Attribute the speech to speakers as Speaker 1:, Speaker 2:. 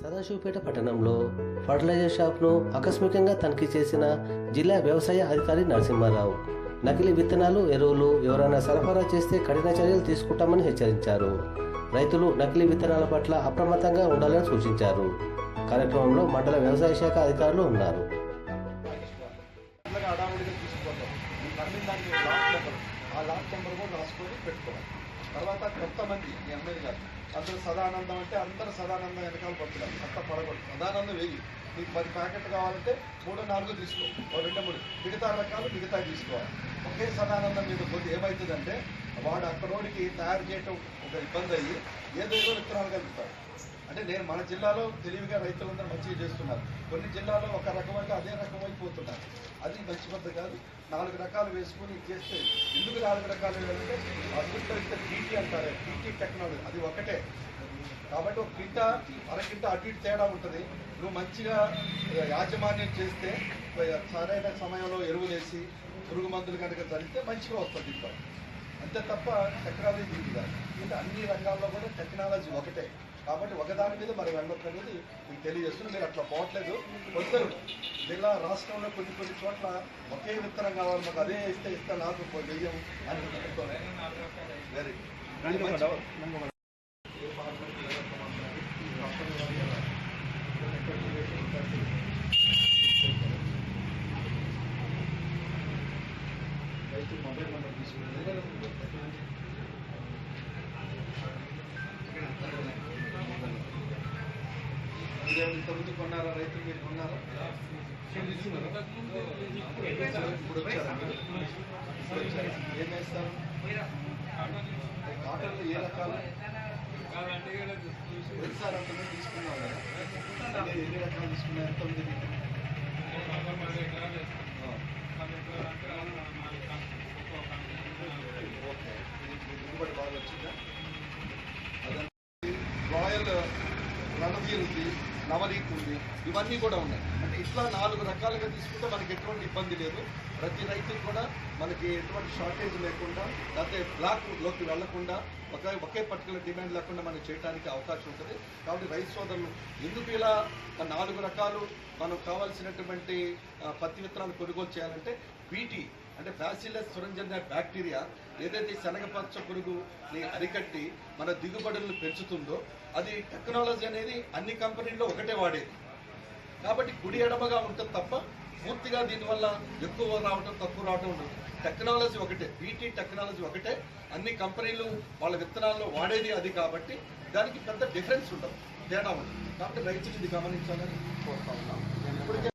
Speaker 1: సదాశివపేట పట్టణంలో ఫర్టిలైజర్ షాప్ను ఆకస్మికంగా తనిఖీ చేసిన జిల్లా వ్యవసాయ అధికారి నరసింహారావు. నకిలీ విత్తనాలు ఎరువులు ఎవరైనా సరఫరా చేస్తే కఠిన చర్యలు తీసుకుంటామని హెచ్చరించారు. రైతులు నకిలీ విత్తనాల పట్ల అప్రమత్తంగా ఉండాలని సూచించారు. కార్యక్రమంలో మండల వ్యవసాయ శాఖ అధికారులు ఉన్నారు.
Speaker 2: ఆ లాక్ నెంబర్ కూడా రాసుకొని పెట్టుకోవాలి. తర్వాత కొంతమంది మీ అమ్మాయి గారు. అందరూ సదానందం అంటే అందరూ సదానందం వెనకాల పడుతున్నారు. అంత పడకూడదు. సదానందం వేగి. మీకు పది ప్యాకెట్ కావాలంటే మూడు నాలుగు తీసుకో. ఓ రెండు మూడు. మిగతా రకాలు మిగతా తీసుకోవాలి. ఒకే సదానందం మీద పోతే ఏమవుతుందంటే వాడు అక్కడోడికి తయారు చేయటం ఒక ఇబ్బంది అయ్యి ఏదేదో విత్తనాలు కలుపుతాడు. అంటే నేను మన జిల్లాలో తెలివిగా రైతులందరూ మంచిగా చేస్తున్నారు. కొన్ని జిల్లాలో ఒక రకమైన అదే రకం అయిపోతున్నారు అది మంచి పద్ధతి కాదు. నాలుగు రకాలు వేసుకుని ఇది చేస్తే ఎందుకు నాలుగు రకాలు వేయాలంటే అద్భుతం అయితే పీటీ అంటారు. PT technology. అది ఒకటే. కాబట్టి ఒక కింట అరకింట అటు ఇటు తేడా ఉంటుంది. నువ్వు మంచిగా యాజమాన్యం చేస్తే సరైన సమయంలో ఎరువులు వేసి పురుగు మందులు కనుక చల్లితే మంచిగా వస్తుంది ఇంట్లో అంతే తప్ప టెక్నాలజీ ఇది కాదు. అంటే అన్ని రంగాల్లో కూడా టెక్నాలజీ ఒకటే. కాబట్టి ఒకదాని మీద మరి వెళ్ళొచ్చు అనేది మీకు తెలియజేస్తున్నా. మీరు అట్లా పోవట్లేదు. కొందరు జిల్లా రాష్ట్రంలో కొన్ని కొన్ని చోట్ల ఒకే విత్తనం కావాలి మాకు అదే ఇస్తే ఇస్తే నాకు వెయ్యం అని వెరీ రైతు మొబైల్ నెంబర్ తీసుకుంటే మీరేమి ఇంతకుముందు కొన్నారా? రైతులు మీరు కొన్నారా? ఇప్పుడు వచ్చారా? ఏం వేస్తారు కాటన్లో ఏ రకాలు? ఒకసారి అంతలో తీసుకున్నావు కదా. ఎన్ని రకాలు తీసుకున్నా ఎంత ఉంది మీకు? ఆ. ఓకే మీకు దిగుబడి బాగా వచ్చిందా అదే రాయల్ రణధీర్ ఉంది నవలీక్ ఉంది ఇవన్నీ కూడా ఉన్నాయి. అంటే ఇట్లా నాలుగు రకాలుగా తీసుకుంటే మనకి ఎటువంటి ఇబ్బంది లేదు. ప్రతి రైతుకు కూడా మనకి ఎటువంటి షార్టేజ్ లేకుండా లేకపోతే బ్లాక్లోకి వెళ్ళకుండా ఒకే ఒకే పర్టికులర్ డిమాండ్ లేకుండా మనం చేయడానికి అవకాశం ఉంటుంది. కాబట్టి రైతు సోదరులు ఎందుకు ఇలా నాలుగు రకాలు మనకు కావాల్సినటువంటి పత్తి విత్తనాలు కొనుగోలు చేయాలంటే వీటి అంటే ఫ్యాసిలస్ సురంజన్ బ్యాక్టీరియా ఏదైతే శనగపచ్చ పురుగుని అరికట్టి మన దిగుబడులను పెంచుతుందో అది టెక్నాలజీ అనేది అన్ని కంపెనీల్లో ఒకటే వాడేది. కాబట్టి కుడి ఎడమగా ఉంటుంది తప్ప పూర్తిగా దీనివల్ల ఎక్కువ రావటం తక్కువ రావటం ఉండదు. టెక్నాలజీ ఒకటే బీటీ టెక్నాలజీ ఒకటే. అన్ని కంపెనీలు వాళ్ళ విత్తనాల్లో వాడేది అది కాబట్టి దానికి పెద్ద డిఫరెన్స్ ఉండదు తేడా ఉండదు. కాబట్టి రైతులు ఇది గమనించాలని కోరుతా ఉన్నాం.